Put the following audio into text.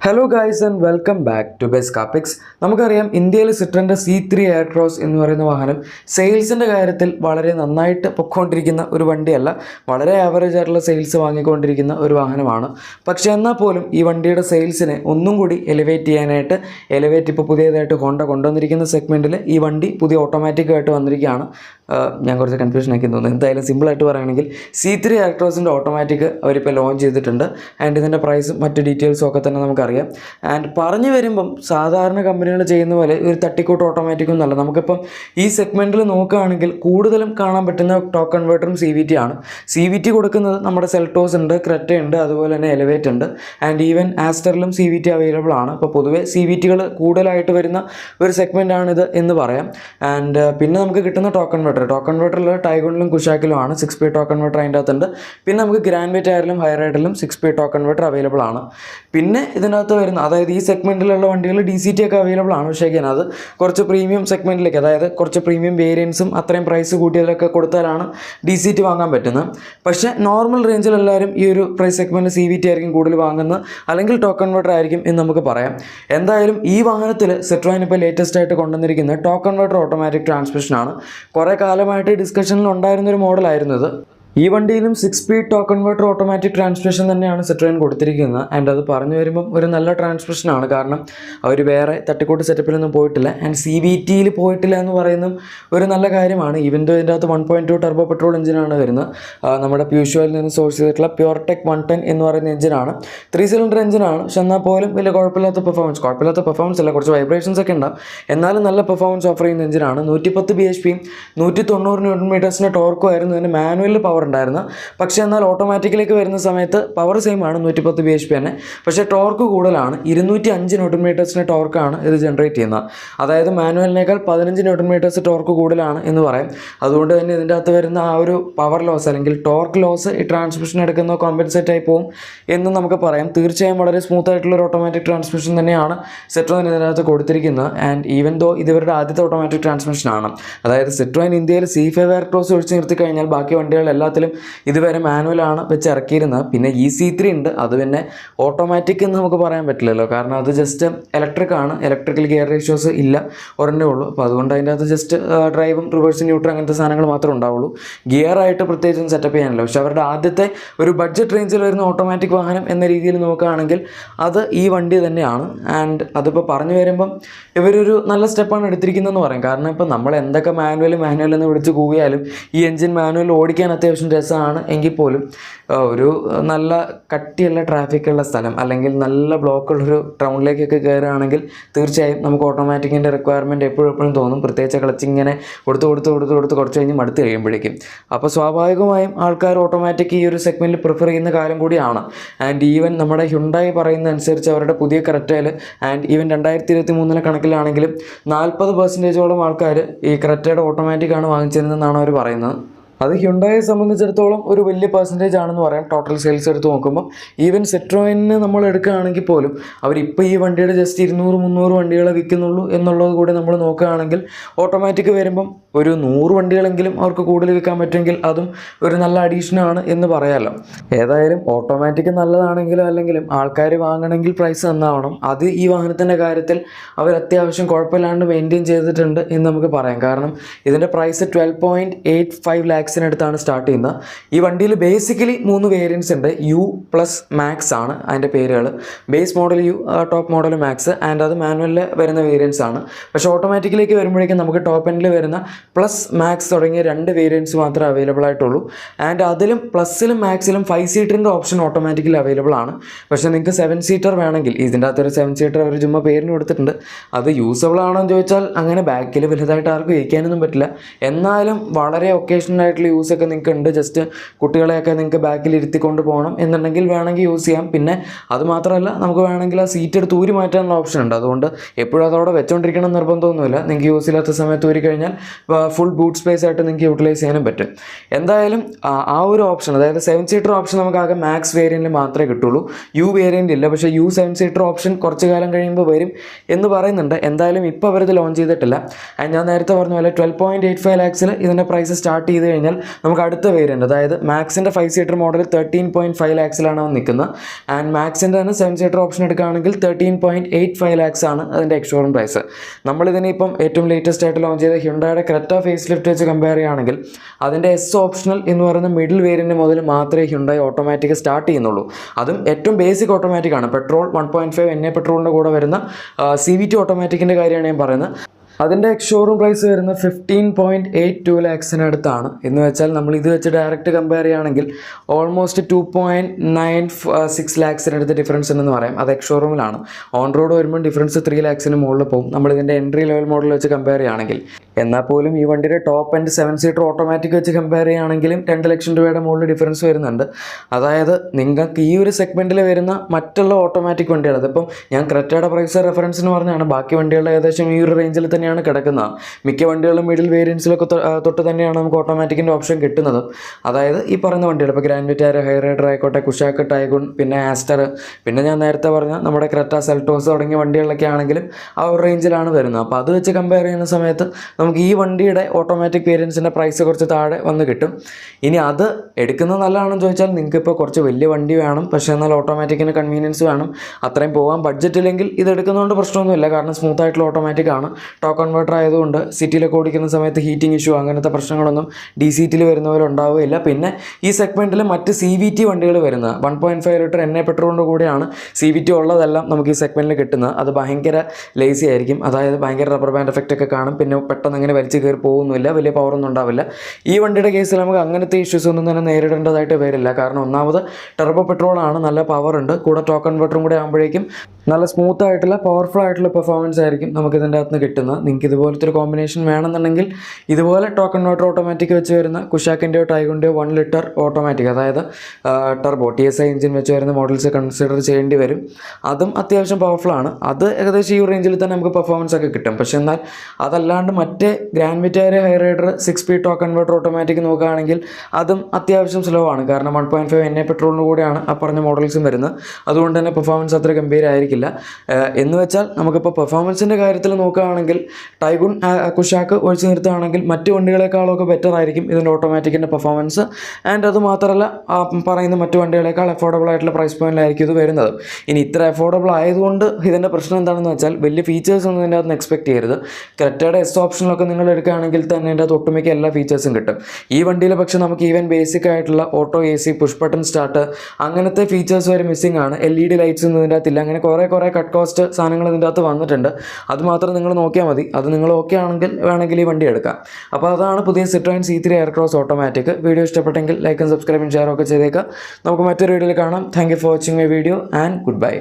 Hello guys and welcome back to ബെസ് കാപ്പിക്സ് നമുക്കറിയാം ഇന്ത്യയിൽ സിട്രന്റെ സി ത്രീ എയർ ക്രോസ് എന്ന് പറയുന്ന വാഹനം സെയിൽസിന്റെ കാര്യത്തിൽ വളരെ നന്നായിട്ട് പൊക്കോണ്ടിരിക്കുന്ന ഒരു വണ്ടിയല്ല. വളരെ ആവറേജ് ആയിട്ടുള്ള സെയിൽസ് വാങ്ങിക്കൊണ്ടിരിക്കുന്ന ഒരു വാഹനമാണ്. പക്ഷേ എന്നാൽ പോലും ഈ വണ്ടിയുടെ സെയിൽസിനെ ഒന്നും കൂടി എലിവേറ്റ് ചെയ്യാനായിട്ട് എലിവേറ്റ് ഇപ്പോൾ പുതിയതായിട്ട് ഹോണ്ട കൊണ്ടുവന്നിരിക്കുന്ന സെഗ്മെന്റിൽ ഈ വണ്ടി പുതിയ ഓട്ടോമാറ്റിക്കായിട്ട് വന്നിരിക്കുകയാണ്. ഞാൻ കുറച്ച് കൺഫ്യൂഷൻ ആക്കി തോന്നുന്നു. എന്തായാലും സിമ്പിളായിട്ട് പറയുകയാണെങ്കിൽ സി ത്രീ ആക്ട്രോസിന്റെ ഓട്ടോമാറ്റിക് അവരിപ്പോൾ ലോഞ്ച് ചെയ്തിട്ടുണ്ട്. ആൻഡ് ഇതിന്റെ പ്രൈസും മറ്റ് ഡീറ്റെയിൽസും ഒക്കെ തന്നെ നമുക്കറിയാം. ആൻഡ് പറഞ്ഞു വരുമ്പം സാധാരണ കമ്പനികൾ ചെയ്യുന്ന പോലെ ഒരു തട്ടിക്കൂട്ട് ഓട്ടോമാറ്റിക്കും എന്നല്ല നമുക്കിപ്പം ഈ സെഗ്മെന്റിൽ നോക്കുകയാണെങ്കിൽ കൂടുതലും കാണാൻ പറ്റുന്ന ടോക്ക് കൺവേർട്ടറും സി വി ടി ആണ്. സി വി ടി കൊടുക്കുന്നത് നമ്മുടെ സെൽട്ടോസ് ഉണ്ട് ക്രെറ്റ ഉണ്ട് അതുപോലെ തന്നെ എലവേറ്റ് ഉണ്ട്. ആൻഡ് ഈവൻ ആസ്റ്ററിലും സി വി ടി അവൈലബിൾ ആണ്. അപ്പോൾ പൊതുവേ സി വി ടികൾ കൂടുതലായിട്ട് വരുന്ന ഒരു സെഗ്മെന്റ് ആണിത് എന്ന് പറയാം. ആൻഡ് പിന്നെ നമുക്ക് കിട്ടുന്ന ടോക്ക് കൺവേർട്ടർ ടോക്ക് കൺവേർട്ടറിൽ ടൈഗോണിലും കുഷാക്കിലും ആണ്. സിക്സ് പി ടോക്ക് കൺവേർട്ടർ അതിന്റെ അകത്തുണ്ട്. പിന്നെ നമുക്ക് ഗ്രാൻഡ് വെറ്റ് ആയാലും ഹയർ ആയിട്ടിലും six P torque converter available ആണ്. പിന്നെ ഇതിനകത്ത് വരുന്ന അതായത് ഈ സെഗ്മെന്റിലുള്ള വണ്ടികൾ ഡി സി ടി ഒക്കെ അവൈലബിൾ ആണ്. പക്ഷേ അത് കുറച്ച് പ്രീമിയം സെഗ്മെന്റിലേക്ക് അതായത് കുറച്ച് പ്രീമിയം വേരിയൻസും അത്രയും പ്രൈസ് കൂട്ടിയതൊക്കെ കൊടുത്താലാണ് ഡി സി ടി വാങ്ങാൻ പറ്റുന്നത്. പക്ഷേ നോർമൽ റേഞ്ചിൽ എല്ലാവരും ഈ ഒരു price segment C V T ആയിരിക്കും കൂടുതൽ വാങ്ങുന്നത്. അല്ലെങ്കിൽ ടോക്ക് കൺവെർട്ടർ ആയിരിക്കും എന്ന് നമുക്ക് പറയാം. എന്തായാലും ഈ വാഹനത്തിൽ സെട്രോയിൻ ഇപ്പോൾ ലേറ്റസ്റ്റ് ആയിട്ട് കൊണ്ടുവന്നിരിക്കുന്നത് ടോക്ക് കൺവെർട്ടർ ഓട്ടോമാറ്റിക് ട്രാൻസ്മിഷനാണ് കുറേ കാലമായിട്ട് ഡിസ്കഷനിൽ ഉണ്ടായിരുന്ന ഒരു മോഡലായിരുന്നു ഇത് ഈ വണ്ടിയിലും സിക്സ് സ്പീഡ് ടോക്കൺ കൺവേർട്ടർ ഓട്ടോമാറ്റിക് ട്രാൻസ്മിഷൻ തന്നെയാണ് സെറ്ററിൻ കൊടുത്തിരിക്കുന്നത്. ആൻഡ് അത് പറഞ്ഞു വരുമ്പം ഒരു നല്ല ട്രാൻസ്മിഷനാണ് കാരണം അവർ വേറെ തട്ടിക്കൂട്ട് സെറ്റപ്പിലൊന്നും പോയിട്ടില്ല. ആൻഡ് സി വി ടിയിൽ പോയിട്ടില്ല എന്ന് പറയുന്നതും ഒരു നല്ല കാര്യമാണ്. ഈവൻ ദോ ഇതിന്റെ അകത്ത് one point two turbo petrol എഞ്ചിനാണ് വരുന്നത്. നമ്മുടെ പ്യൂഷ്വലിൽ നിന്ന് സോഴ്സ് ചെയ്തിട്ടുള്ള പ്യോർടെക് വൺ ടെൻ എന്ന് പറയുന്ന എഞ്ചിനാണ് ത്രീ സിലിണ്ടർ എഞ്ചിനാണ് പക്ഷെ എന്നാൽ പോലും വലിയ കുഴപ്പമില്ലാത്ത പെർഫോമൻസ് കുഴപ്പമില്ലാത്ത പെർഫോമൻസ് അല്ല. കുറച്ച് വൈബ്രേഷൻസ് ഒക്കെ ഉണ്ടാവും. എന്നാലും നല്ല പെർഫോമൻസ് ഓഫർ ചെയ്യുന്ന എഞ്ചിനാണ് നൂറ്റി പത്ത് ബി എച്ച് പിയും നൂറ്റി തൊണ്ണൂറ് മീറ്റേഴ്സിന്റെ ടോർക്കും ആയിരുന്നു. അതിന്റെ മാനുവൽ പവർ ഉണ്ടായിരുന്നത് പക്ഷേ എന്നാൽ ഓട്ടോമാറ്റിക്കിലേക്ക് വരുന്ന സമയത്ത് പവർ സെയിം ആണ് നൂറ്റി പത്ത് ബി എച്ച് പി തന്നെ. പക്ഷേ ടോർക്ക് കൂടുതലാണ്. ഇരുന്നൂറ്റി അഞ്ച് ന്യൂട്ടൺ മീറ്റേഴ്സിന്റെ ടോർക്കാണ് ഇത് ജനറേറ്റ് ചെയ്യുന്നത്. അതായത് മാനുവലിനേക്കാൾ പതിനഞ്ച് ന്യൂട്ടൺ മീറ്റേഴ്സ് ടോർക്ക് കൂടുതലാണ് എന്ന് പറയും. അതുകൊണ്ട് തന്നെ ഇതിന്റെ അകത്ത് വരുന്ന ആ ഒരു പവർ ലോസ് അല്ലെങ്കിൽ ടോർക്ക് ലോസ് ഈ ട്രാൻസ്മിഷൻ എടുക്കുന്ന കോമ്പൻസേറ്റ് ആയി പോകും എന്ന് നമുക്ക് പറയാം. തീർച്ചയായും വളരെ സ്മൂത്ത് ആയിട്ടുള്ള ഒരു ഓട്ടോമാറ്റിക് ട്രാൻസ്മിഷൻ തന്നെയാണ് സെട്രോയിൻ ഇതിനകത്ത് കൊടുത്തിരിക്കുന്നത്. ആൻഡ് ഈവൻ ദോ ഇത് ഇവരുടെ ആദ്യത്തെ ഓട്ടോമാറ്റിക് ട്രാൻസ്മിഷനാണ് അതായത് സെട്രോയിൻ ഇന്ത്യയിൽ സി ഫൈവ് എയർ ക്രോസ് ഒഴിച്ച് നിർത്തി കഴിഞ്ഞാൽ ബാക്കി വണ്ടികൾ എല്ലാത്തിലും ഇതുവരെ മാനുവലാണ് വെച്ച് ഇറക്കിയിരുന്നത്. പിന്നെ ഇ സി ത്രീ ഉണ്ട്. അത് പിന്നെ ഓട്ടോമാറ്റിക് എന്ന് നമുക്ക് പറയാൻ പറ്റില്ലല്ലോ. കാരണം അത് ജസ്റ്റ് ഇലക്ട്രിക് ആണ്. ഇലക്ട്രിക്കൽ ഗിയർ റേഷ്യോസ് ഇല്ല. ഒരെണ്ണേ ഉള്ളൂ. അപ്പോൾ അതുകൊണ്ട് അതിന്റെ അകത്ത് ജസ്റ്റ് ഡ്രൈവും റിവേഴ്സ് ന്യൂട്രൽ അങ്ങനത്തെ സാധനങ്ങൾ മാത്രമേ ഉണ്ടാവുള്ളൂ. ഗിയർ ആയിട്ട് പ്രത്യേകിച്ചും സെറ്റപ്പ് ചെയ്യാനല്ലോ. പക്ഷെ അവരുടെ ആദ്യത്തെ ഒരു ബഡ്ജറ്റ് റേഞ്ചിൽ വരുന്ന ഓട്ടോമാറ്റിക് വാഹനം എന്ന രീതിയിൽ നോക്കുകയാണെങ്കിൽ അത് ഈ വണ്ടി തന്നെയാണ്. ആൻഡ് അതിപ്പോൾ പറഞ്ഞു വരുമ്പം ഇവരൊരു നല്ല സ്റ്റെപ്പാണ് എടുത്തിരിക്കുന്നതെന്ന് പറയും. കാരണം ഇപ്പോൾ നമ്മൾ എന്തൊക്കെ മാനുവൽ മാനുവൽ എന്ന് വിളിച്ച് കൂവിയാലും ഈ എഞ്ചിൻ മാനുവൽ ഓടിക്കാൻ അത്യാവശ്യം രസമാണ് എങ്കിൽ പോലും ഒരു നല്ല കട്ടിയുള്ള ട്രാഫിക്കുള്ള സ്ഥലം അല്ലെങ്കിൽ നല്ല ബ്ലോക്കുള്ളൊരു ടൗണിലേക്കൊക്കെ കയറുകയാണെങ്കിൽ തീർച്ചയായും നമുക്ക് ഓട്ടോമാറ്റിക്കിന്റെ റിക്വയർമെന്റ് എപ്പോഴും എപ്പോഴും തോന്നും. പ്രത്യേകിച്ച് ക്ലച്ച് ഇങ്ങനെ കൊടുത്ത് കൊടുത്ത് കൊടുത്ത് കൊടുത്ത് കുറച്ച് കഴിഞ്ഞ് മടുത്ത് കഴിയുമ്പോഴേക്കും. അപ്പോൾ സ്വാഭാവികമായും ആൾക്കാർ ഓട്ടോമാറ്റിക് ഈ ഒരു സെഗ്മെന്റിൽ പ്രിഫർ ചെയ്യുന്ന കാലം കൂടിയാണ്. ആൻഡ് ഈവൻ നമ്മുടെ ഹ്യുണ്ടായി പറയുന്ന അനുസരിച്ച് അവരുടെ പുതിയ കറക്റ്റയിൽ ആൻഡ് ഈവൻ രണ്ടായിരത്തി ഇരുപത്തി മൂന്നിലെ കണക്കിലാണെങ്കിലും നാൽപ്പത് പെർസെന്റേജോളം ആൾക്കാർ ഈ കറക്റ്റയുടെ ഓട്ടോമാറ്റിക്കാണ് വാങ്ങിച്ചിരുന്നതെന്നാണ് അവർ പറയുന്നത്. അത് ഹ്യുണ്ടായെ സംബന്ധിച്ചിടത്തോളം ഒരു വലിയ പെർസെന്റേജ് ആണെന്ന് പറയാം. ടോട്ടൽ സെയിൽസ് എടുത്ത് നോക്കുമ്പോൾ ഈവൻ സെട്രോയിനെ നമ്മൾ എടുക്കുകയാണെങ്കിൽ പോലും അവരിപ്പോൾ ഈ വണ്ടിയുടെ ജസ്റ്റ് ഇരുന്നൂറ് മുന്നൂറ് വണ്ടികളെ വിൽക്കുന്നുള്ളൂ എന്നുള്ളത് കൂടി നമ്മൾ നോക്കുകയാണെങ്കിൽ ഓട്ടോമാറ്റിക് വരുമ്പം ഒരു നൂറ് വണ്ടികളെങ്കിലും അവർക്ക് കൂടുതൽ വിൽക്കാൻ പറ്റുമെങ്കിൽ അതും ഒരു നല്ല അഡീഷനാണ് എന്ന് പറയാമല്ലോ ഏതായാലും ഓട്ടോമാറ്റിക് നല്ലതാണെങ്കിലും അല്ലെങ്കിലും ആൾക്കാർ വാങ്ങണമെങ്കിൽ പ്രൈസ് നന്നാവണം. അത് ഈ വാഹനത്തിന്റെ കാര്യത്തിൽ അവർ അത്യാവശ്യം കുഴപ്പമില്ലാണ്ട് മെയിന്റെയിൻ ചെയ്തിട്ടുണ്ട് എന്ന് നമുക്ക് പറയാം. കാരണം ഇതിന്റെ price twelve point eight five ലാക്സിനടുത്താണ് start ചെയ്യുന്നത്. ഈ വണ്ടിയിൽ ബേസിക്കലി മൂന്ന് വേരിയൻസ് ഉണ്ട്. യു പ്ലസ് മാക്സ് ആണ് അതിന്റെ പേരുകൾ. Base model You top model Max and അത് മാനുവലിൽ വരുന്ന വേരിയൻസ് ആണ്. പക്ഷേ ഓട്ടോമാറ്റിക്കിലേക്ക് വരുമ്പോഴേക്കും നമുക്ക് ടോപ്പ് എൻഡിൽ വരുന്ന പ്ലസ് മാക്സ് തുടങ്ങിയ രണ്ട് വേരിയൻസ് മാത്രമേ അവൈലബിൾ ആയിട്ടുള്ളൂ. ആൻഡ് അതിലും പ്ലസ്സിലും മാക്സിലും ഫൈവ് സീറ്ററിന്റെ ഓപ്ഷൻ ഓട്ടോമാറ്റിക്കലി അവൈലബിൾ ആണ്. പക്ഷേ നിങ്ങൾക്ക് സെവൻ സീറ്റർ വേണമെങ്കിൽ ഇതിന്റെ അകത്തൊരു സെവൻ സീറ്റർ അവർ ചുമ്മാ പേരിന് കൊടുത്തിട്ടുണ്ട്. അത് യൂസബിൾ ആണോ എന്ന് ചോദിച്ചാൽ അങ്ങനെ ബാക്കിൽ വലുതായിട്ട് ആർക്കും ഇരിക്കാനൊന്നും പറ്റില്ല. എന്നാലും വളരെ ഒക്കേഷണൽ ആയിട്ടുള്ള യൂസ് ഒക്കെ നിങ്ങൾക്ക് ഉണ്ട്. ജസ്റ്റ് കുട്ടികളെയൊക്കെ നിങ്ങൾക്ക് ബാക്കിൽ ഇരുത്തിക്കൊണ്ട് പോകണം എന്നുണ്ടെങ്കിൽ വേണമെങ്കിൽ യൂസ് ചെയ്യാം. പിന്നെ അത് മാത്രമല്ല നമുക്ക് വേണമെങ്കിൽ ആ സീറ്റ് എടുത്ത് ഊരി മാറ്റാനുള്ള ഓപ്ഷൻ ഉണ്ട്. അതുകൊണ്ട് എപ്പോഴും അതവിടെ വെച്ചുകൊണ്ടിരിക്കണം നിർബന്ധമൊന്നുമില്ല. നിങ്ങൾക്ക് യൂസ് ഇല്ലാത്ത സമയത്ത് ഊരി കഴിഞ്ഞാൽ ഫുൾ ബൂട്ട് സ്പേസ് ആയിട്ട് നിങ്ങൾക്ക് യൂട്ടിലൈസ് ചെയ്യാനും പറ്റും. എന്തായാലും ആ ഒരു ഓപ്ഷൻ അതായത് സെവൻ സീറ്റർ ഓപ്ഷൻ നമുക്ക് ആകെ മാക്സ് വേരിയന്റിൽ മാത്രമേ കിട്ടുള്ളൂ. യു വേരിയന്റ് ഇല്ല പക്ഷേ യു സെവൻ സീറ്റർ ഓപ്ഷൻ കുറച്ച് കാലം കഴിയുമ്പോൾ വരും എന്ന് പറയുന്നുണ്ട്. എന്തായാലും ഇപ്പോൾ അവരത് ലോഞ്ച് ചെയ്തിട്ടില്ല. ആൻഡ് ഞാൻ നേരത്തെ പറഞ്ഞ പോലെ ട്വൽവ് പോയിന്റ് എയ്റ്റ് ഫൈവ് ലാക്സിൽ ഇതിന്റെ പ്രൈസ് സ്റ്റാർട്ട് ചെയ്ത് കഴിഞ്ഞാൽ നമുക്ക് അടുത്ത വേരിയന്റ് അതായത് മാക്സിന്റെ five seater model thirteen point five ലാക്സിലാണ് അവൻ നിൽക്കുന്നത്. ആൻഡ് മാക്സിന്റെ തന്നെ സെവൻ സീറ്റർ ഓപ്ഷൻ എടുക്കുകയാണെങ്കിൽ thirteen point eight five lakhs ആണ് അതിന്റെ എക്സ്ഷോറും പ്രൈസ് നമ്മളിതിനെ ഇപ്പം ഏറ്റവും ലേറ്റസ്റ്റ് ആയിട്ട് ലോഞ്ച് ചെയ്ത ഹ്യുണ്ടയുടെ ക്രെറ്റ ഫേസ് ലിഫ്റ്റ് വെച്ച് കമ്പയർ ചെയ്യുകയാണെങ്കിൽ അതിന്റെ എസ് ഓപ്ഷണൽ എന്ന് പറയുന്ന മിഡിൽ വേരിയന്റ് മുതൽ മാത്രമേ ഹ്യുണ്ടായി ഓട്ടോമാറ്റിക് സ്റ്റാർട്ട് ചെയ്യുന്നുള്ളൂ. അതും ഏറ്റവും ബേസിക് ഓട്ടോമാറ്റിക് ആണ്. Petrol one point five N A പെട്രോളിന്റെ കൂടെ വരുന്ന സി വി ടി ഓട്ടോമാറ്റിക്കിന്റെ കാര്യമാണ് ഞാൻ പറയുന്നത്. അതിന്റെ ഷോറൂം പ്രൈസ് വരുന്നത് ഫിഫ്റ്റീൻ പോയിന്റ് എയ്റ്റ് ടു ലാക്സിന് അടുത്താണ്. എന്ന് വെച്ചാൽ നമ്മൾ ഇത് വെച്ച് ഡയറക്റ്റ് കമ്പയർ ചെയ്യുകയാണെങ്കിൽ almost two point nine six ലാക്സിന് അടുത്ത് ഡിഫറൻസ് ഉണ്ടെന്ന് പറയാം. അത് എക്സ് ഷോറൂമിലാണ് ഓൺ റോഡ് വരുമ്പോൾ ഡിഫറൻസ് ത്രീ ലാക്സിന് മുകളിൽ പോകും. നമ്മൾ ഇതിന്റെ എൻട്രി ലെവൽ മോഡൽ വെച്ച് കമ്പയർ ചെയ്യുകയാണെങ്കിൽ. എന്നാൽ പോലും ഈ വണ്ടിയുടെ top and seven seater automatic വെച്ച് കമ്പയർ ചെയ്യുകയാണെങ്കിലും രണ്ട് ലക്ഷം രൂപയുടെ മുകളിൽ ഡിഫറൻസ് വരുന്നുണ്ട്. അതായത് നിങ്ങൾക്ക് ഈ ഒരു സെഗ്മെന്റിൽ വരുന്ന മറ്റുള്ള ഓട്ടോമാറ്റിക് വണ്ടികൾ അതിപ്പം ഞാൻ ക്രെറ്റയുടെ പ്രൈസ് റെഫറൻസിന് പറഞ്ഞാണ് ബാക്കി വണ്ടികളുടെ ഏകദേശം ഈ ഒരു റേഞ്ചിൽ തന്നെയാണ് കിടക്കുന്നത്. മിക്ക വണ്ടികളും മിഡിൽ വേരിയൻസിലൊക്കെ തൊട്ട് തന്നെയാണ് നമുക്ക് ഓട്ടോമാറ്റിക്കിന്റെ ഓപ്ഷൻ കിട്ടുന്നത്. അതായത് ഈ പറയുന്ന വണ്ടികൾ ഇപ്പോൾ ഗ്രാൻഡ് വിറ്റാർ ഹൈ റൈഡർ ആയിക്കോട്ടെ കുഷാക്ക് ടൈഗുൺ പിന്നെ ആസ്റ്റർ പിന്നെ ഞാൻ നേരത്തെ പറഞ്ഞ നമ്മുടെ ക്രെറ്റ സെൽട്ടോസ് തുടങ്ങിയ വണ്ടികളിലൊക്കെ ആണെങ്കിലും ആ ഒരു റേഞ്ചിലാണ് വരുന്നത്. അപ്പോൾ അത് വെച്ച് കമ്പയർ ചെയ്യുന്ന സമയത്ത് നമുക്ക് ഈ വണ്ടിയുടെ ഓട്ടോമാറ്റിക് വേരിയൻസിന്റെ പ്രൈസ് കുറച്ച് താഴെ വന്ന് കിട്ടും. ഇനി അത് എടുക്കുന്നത് നല്ലതാണെന്ന് ചോദിച്ചാൽ നിങ്ങൾക്ക് ഇപ്പോൾ കുറച്ച് വലിയ വണ്ടി വേണം. പക്ഷേ എന്നാൽ ഓട്ടോമാറ്റിക്കിന് കൺവീനിയൻസ് വേണം. അത്രയും പോകാൻ ബഡ്ജറ്റ് ഇല്ലെങ്കിൽ ഇത് എടുക്കുന്നതുകൊണ്ട് പ്രശ്നമൊന്നുമില്ല. കാരണം സ്മൂത്ത് ആയിട്ടുള്ള ഓട്ടോമാറ്റിക് ആണ്. ടോക്ക് കൺവേർട്ടർ ആയതുകൊണ്ട് സിറ്റിയിലൊക്കെ ഓടിക്കുന്ന സമയത്ത് ഹീറ്റിംഗ് ഇഷ്യൂ അങ്ങനത്തെ പ്രശ്നങ്ങളൊന്നും ഡി സി ടിയിൽ വരുന്ന പോലെ പിന്നെ ഈ സെഗ്മെന്റിൽ മറ്റ് സി വി ടി വണ്ടികൾ വരുന്നത് വൺ പോയിന്റ് ഫൈവ് ലിറ്റർ എണ്ണ പെട്രോളിന്റെ കൂടെയാണ് സി വി ടി ഉള്ളതെല്ലാം നമുക്ക് ഈ സെഗ്മെന്റിൽ കിട്ടുന്നത്. അത് ഭയങ്കര ലേസി ആയിരിക്കും. അതായത് ഭയങ്കര റബ്ബർ ബാൻഡ് എഫക്റ്റ് ഒക്കെ കാണും. പിന്നെ പെട്ടെന്ന് അങ്ങനെ വലിച്ചു കയറി പോകുന്നില്ല വലിയ പവറൊന്നും ഉണ്ടാവില്ല. ഈ വണ്ടിയുടെ കേസിൽ നമുക്ക് അങ്ങനത്തെ ഇഷ്യൂസ് ഒന്നും തന്നെ നേരിടേണ്ടതായിട്ട് വരില്ല. കാരണം ഒന്നാമത് ടെർബോ പെട്രോളാണ് നല്ല പവർ ഉണ്ട്. കൂടെ ടോക്കൺ കൺവെർട്ടറും കൂടെ ആകുമ്പോഴേക്കും നല്ല സ്മൂത്ത് ആയിട്ടുള്ള പവർഫുൾ ആയിട്ടുള്ള പെർഫോമൻസ് ആയിരിക്കും നമുക്ക് ഇതിന്റെ അകത്ത് നിന്ന് കിട്ടുന്നത്. നിങ്ങൾക്ക് ഇതുപോലത്തെ ഒരു കോമ്പിനേഷൻ വേണമെന്നുണ്ടെങ്കിൽ ഇതുപോലെ ടോക്കൺ മോട്ടർ ഓട്ടോമാറ്റിക് വെച്ച് വരുന്ന കുഷാക്കിന്റെയോ ടൈഗുന്റെയോ വൺ ലിറ്റർ ഓട്ടോമാറ്റിക് അതായത് turbo T S I engine വെച്ച് വരുന്ന മോഡൽസ് കൺസിഡർ ചെയ്യേണ്ടി വരും. അതും അത്യാവശ്യം പവർഫുൾ ആണ്. അത് ഏകദേശം ഈ റേഞ്ചിൽ തന്നെ നമുക്ക് പെർഫോമൻസ് ഒക്കെ കിട്ടും. പക്ഷേ എന്നാൽ അതല്ലാണ്ട് മറ്റേ Grand Vitara Hyryder six speed torque converter automatic നോക്കുകയാണെങ്കിൽ അതും അത്യാവശ്യം സ്ലോ ആണ്. കാരണം one point five N A പെട്രോളിന് കൂടെയാണ് ആ പറഞ്ഞ മോഡൽസും വരുന്നത്. അതുകൊണ്ട് തന്നെ പെർഫോമൻസ് അത്ര ഗംഭീരമായിരിക്കില്ല എന്ന് വെച്ചാൽ നമുക്കിപ്പോൾ പെർഫോമൻസിന്റെ കാര്യത്തിൽ നോക്കുകയാണെങ്കിൽ ടൈഗുൺ കുഷാക്ക് ഒഴിച്ചു നിർത്തുകയാണെങ്കിൽ മറ്റ് വണ്ടികളെക്കാളൊക്കെ ബെറ്റർ ആയിരിക്കും ഇതിന്റെ ഓട്ടോമാറ്റിക്കിന്റെ പെർഫോമൻസ് ആൻഡ് അത് മാത്രമല്ല പറയുന്ന മറ്റ് വണ്ടികളെക്കാൾ അഫോർഡബിൾ ആയിട്ടുള്ള പ്രൈസ് പോയിന്റിലായിരിക്കും ഇത് വരുന്നത്. ഇനി ഇത്ര അഫോർഡബിൾ ആയതുകൊണ്ട് ഇതിന്റെ പ്രശ്നം എന്താണെന്ന് വെച്ചാൽ വലിയ ഫീച്ചേഴ്സ് ഒന്നും ഇതിന്റെ അകത്ത് എക്സ്പെക്ട് ചെയ്യരുത്. ക്രെറ്റയുടെ എസ് ഓപ്ഷനിലൊക്കെ നിങ്ങൾ എടുക്കുകയാണെങ്കിൽ തന്നെ ഇതിന്റെ അകത്ത് ഒട്ടുമിക്ക എല്ലാ ഫീച്ചേഴ്സും കിട്ടും. ഈ വണ്ടിയിൽ പക്ഷേ നമുക്ക് ഈവൻ ബേസിക് ആയിട്ടുള്ള auto A C push button start അങ്ങനത്തെ ഫീച്ചേഴ്സ് വരെ മിസ്സിംഗ് ആണ്. എൽ ഇ ഡി ലൈറ്റ്സ് ഒന്നും ഇതിന്റെ അകത്തില്ല അങ്ങനെ കുറേ കുറേ കട്ട് കോസ്റ്റ് സാധനങ്ങൾ ഇതിന്റെ അകത്ത് വന്നിട്ടുണ്ട്. അതുമാത്രം നിങ്ങൾ നോക്കിയാൽ മതി. അത് നിങ്ങൾ ഓക്കെ ആണെങ്കിൽ വേണമെങ്കിൽ ഈ വണ്ടി എടുക്കാം. അപ്പോൾ അതാണ് പുതിയ Citroen C three Aircross automatic video ഇഷ്ടപ്പെട്ടെങ്കിൽ ലൈക്കും സബ്സ്ക്രൈബും ഷെയറും ഒക്കെ ചെയ്തേക്കാം. നമുക്ക് മറ്റൊരു വീഡിയോയിൽ കാണാം. Thank for watching my video and goodbye